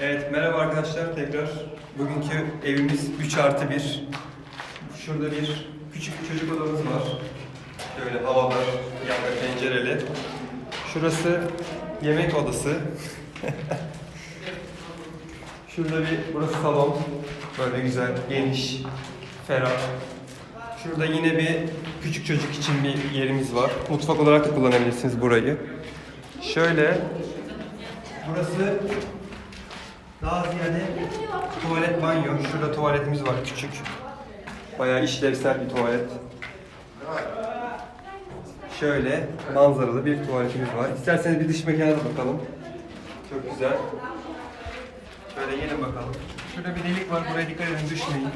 Evet merhaba arkadaşlar tekrar. Bugünkü evimiz 3 artı 1. Şurada bir küçük çocuk odamız var. Böyle havalar, yanda pencereli. Şurası yemek odası. Şurada bir, burası salon. Böyle güzel, geniş, ferah. Şurada yine bir küçük çocuk için bir yerimiz var. Mutfak olarak da kullanabilirsiniz burayı. Şöyle Burası daha ziyade tuvalet banyo. Şurada tuvaletimiz var küçük. Bayağı işlevsel bir tuvalet. Şöyle manzaralı bir tuvaletimiz var. İsterseniz bir dış mekana da bakalım. Çok güzel. Şöyle gelin bakalım. Şurada bir delik var. Buraya dikkat edin düşmeyin.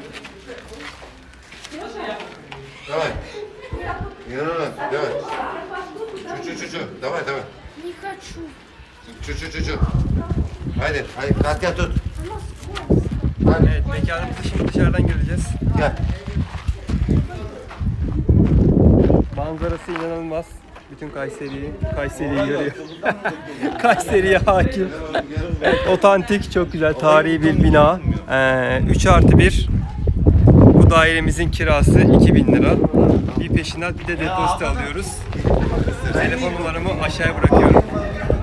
Давай. Не надо, давай. Чуть-чуть, давай, давай. Не хочу. Çu çu çu çu. Kalk gel tut. Hadi. Evet, mekanımızı şimdi dışarıdan göreceğiz. Gel. Manzarası inanılmaz. Bütün Kayseri'yi, Kayseri'yi görüyor. Kayseri'ye hakim. otantik, çok güzel, tarihi bir bina. Ee, 3 artı 1. Bu dairemizin kirası 2000 lira. Bir peşinat bir de depozito alıyoruz. Telefon numaramı aşağıya bırakıyorum.